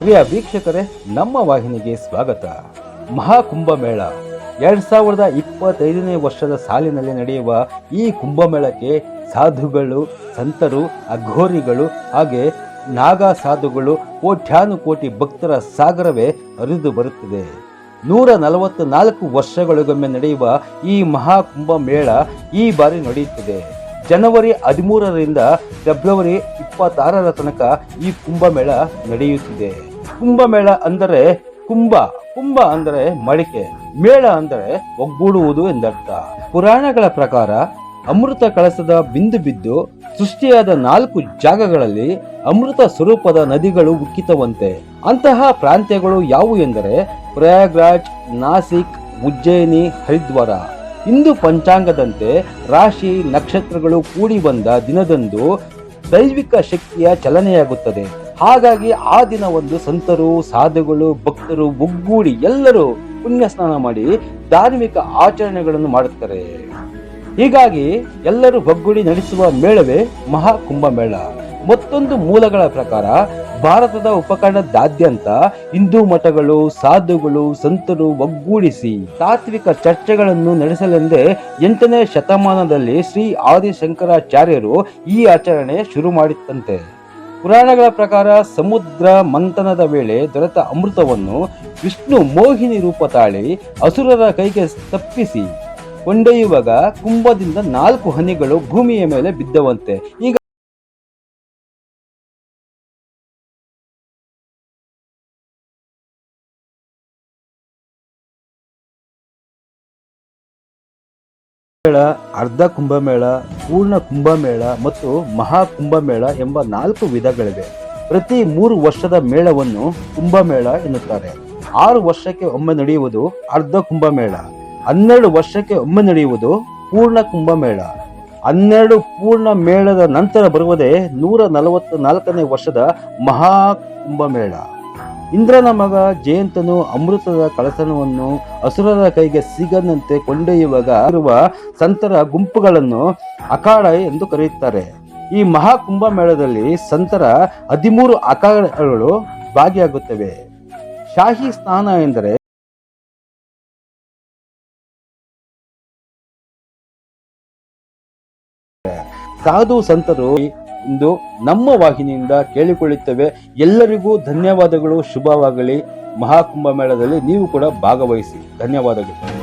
ಪ್ರಿಯ ವೀಕ್ಷಕರೇ, ನಮ್ಮ ವಾಹಿನಿಗೆ ಸ್ವಾಗತ. ಮಹಾಕುಂಭಮೇಳ. ಎರಡ್ ಸಾವಿರದ ಇಪ್ಪತ್ತೈದನೇ ವರ್ಷದ ಸಾಲಿನಲ್ಲಿ ನಡೆಯುವ ಈ ಕುಂಭಮೇಳಕ್ಕೆ ಸಾಧುಗಳು, ಸಂತರು, ಅಘೋರಿಗಳು ಹಾಗೆ ನಾಗಾ ಸಾಧುಗಳು ಕೋಟ್ಯಾನುಕೋಟಿ ಭಕ್ತರ ಸಾಗರವೇ ಹರಿದು ಬರುತ್ತಿದೆ. ನೂರ ನಲವತ್ತು ನಾಲ್ಕು ವರ್ಷಗಳಿಗೊಮ್ಮೆ ನಡೆಯುವ ಈ ಮಹಾಕುಂಭ ಮೇಳ ಈ ಬಾರಿ ನಡೆಯುತ್ತಿದೆ. ಜನವರಿ ಹದಿಮೂರರಿಂದ ಫೆಬ್ರವರಿ ಇಪ್ಪತ್ತಾರರ ತನಕ ಈ ಕುಂಭಮೇಳ ನಡೆಯುತ್ತಿದೆ. ಕುಂಭಮೇಳ ಅಂದರೆ ಕುಂಭ ಕುಂಭ ಅಂದರೆ ಮಡಿಕೆ, ಮೇಳ ಅಂದರೆ ಒಗ್ಗೂಡುವುದು ಎಂದರ್ಥ. ಪುರಾಣಗಳ ಪ್ರಕಾರ ಅಮೃತ ಕಳಸದ ಬಿಂದು ಬಿದ್ದು ಸೃಷ್ಟಿಯಾದ ನಾಲ್ಕು ಜಾಗಗಳಲ್ಲಿ ಅಮೃತ ಸ್ವರೂಪದ ನದಿಗಳು ಉಕ್ಕಿತವಂತೆ. ಅಂತಹ ಪ್ರಾಂತ್ಯಗಳು ಯಾವುವು ಎಂದರೆ ಪ್ರಯಾಗ್ರಾಜ್, ನಾಸಿಕ್, ಉಜ್ಜಯಿನಿ, ಹರಿದ್ವಾರ. ಹಿಂದೂ ಪಂಚಾಂಗದಂತೆ ರಾಶಿ ನಕ್ಷತ್ರಗಳು ಕೂಡಿ ಬಂದ ದಿನದಂದು ದೈವಿಕ ಶಕ್ತಿಯ ಚಲನೆಯಾಗುತ್ತದೆ. ಹಾಗಾಗಿ ಆ ದಿನ ಒಂದು ಸಂತರು, ಸಾಧುಗಳು, ಭಕ್ತರು ಒಗ್ಗೂಡಿ ಎಲ್ಲರೂ ಪುಣ್ಯ ಸ್ನಾನ ಮಾಡಿ ಧಾರ್ಮಿಕ ಆಚರಣೆಗಳನ್ನು ಮಾಡುತ್ತಾರೆ. ಹೀಗಾಗಿ ಎಲ್ಲರೂ ಒಗ್ಗೂಡಿ ನಡೆಸುವ ಮೇಳವೇ ಮಹಾಕುಂಭ ಮೇಳ. ಮತ್ತೊಂದು ಮೂಲಗಳ ಪ್ರಕಾರ ಭಾರತದ ಉಪಖಂಡದಾದ್ಯಂತ ಹಿಂದೂ ಮಠಗಳು, ಸಾಧುಗಳು, ಸಂತರು ಒಗ್ಗೂಡಿಸಿ ತಾತ್ವಿಕ ಚರ್ಚೆಗಳನ್ನು ನಡೆಸಲೆಂದೇ ಎಂಟನೇ ಶತಮಾನದಲ್ಲಿ ಶ್ರೀ ಆದಿಶಂಕರಾಚಾರ್ಯರು ಈ ಆಚರಣೆ ಶುರು ಮಾಡಿತ್ತಂತೆ. ಪುರಾಣಗಳ ಪ್ರಕಾರ ಸಮುದ್ರ ಮಂಥನದ ವೇಳೆ ದೊರೆತ ಅಮೃತವನ್ನು ವಿಷ್ಣು ಮೋಹಿನಿ ರೂಪ ತಾಳಿ ಅಸುರರ ಕೈಗೆ ತಪ್ಪಿಸಿ ಕೊಂಡೊಯ್ಯುವಾಗ ಕುಂಭದಿಂದ ನಾಲ್ಕು ಹನಿಗಳು ಭೂಮಿಯ ಮೇಲೆ ಬಿದ್ದವಂತೆ. ಈಗ ಮೇಳ ಅರ್ಧ ಕುಂಭಮೇಳ, ಪೂರ್ಣ ಕುಂಭಮೇಳ ಮತ್ತು ಮಹಾ ಕುಂಭಮೇಳ ಎಂಬ ನಾಲ್ಕು ವಿಧಗಳಿವೆ. ಪ್ರತಿ ಮೂರು ವರ್ಷದ ಮೇಳವನ್ನು ಕುಂಭಮೇಳ ಎನ್ನುತ್ತಾರೆ. ಆರು ವರ್ಷಕ್ಕೆ ಒಮ್ಮೆ ನಡೆಯುವುದು ಅರ್ಧ ಕುಂಭಮೇಳ. ಹನ್ನೆರಡು ವರ್ಷಕ್ಕೆ ಒಮ್ಮೆ ನಡೆಯುವುದು ಪೂರ್ಣ ಕುಂಭಮೇಳ. ಹನ್ನೆರಡು ಪೂರ್ಣ ಮೇಳದ ನಂತರ ಬರುವುದೇ ನೂರ ನಲವತ್ತ ನಾಲ್ಕನೇ ವರ್ಷದ ಮಹಾ ಕುಂಭಮೇಳ. ಇಂದ್ರನ ಮಗ ಜಯಂತನು ಅಮೃತದ ಕಳಸನವನ್ನು ಅಸುರರ ಕೈಗೆ ಸಿಗದಂತೆ ಕೊಂಡೊಯ್ಯುವಾಗ ಇರುವ ಸಂತರ ಗುಂಪುಗಳನ್ನು ಅಖಾಡ ಎಂದು ಕರೆಯುತ್ತಾರೆ. ಈ ಮಹಾ ಕುಂಭಮೇಳದಲ್ಲಿ ಸಂತರ ಹದಿಮೂರು ಅಖಾಡಗಳು ಭಾಗಿಯಾಗುತ್ತವೆ. ಶಾಹಿ ಸ್ನಾನ ಎಂದರೆ ಸಾಧು ಸಂತರು ಇಂದು ನಮ್ಮ ವಾಹಿನಿಯಿಂದ ಕೇಳಿಕೊಳ್ಳುತ್ತೇವೆ. ಎಲ್ಲರಿಗೂ ಧನ್ಯವಾದಗಳು. ಶುಭವಾಗಲಿ. ಮಹಾಕುಂಭ ಮೇಳದಲ್ಲಿ ನೀವು ಕೂಡ ಭಾಗವಹಿಸಿ. ಧನ್ಯವಾದಗಳು.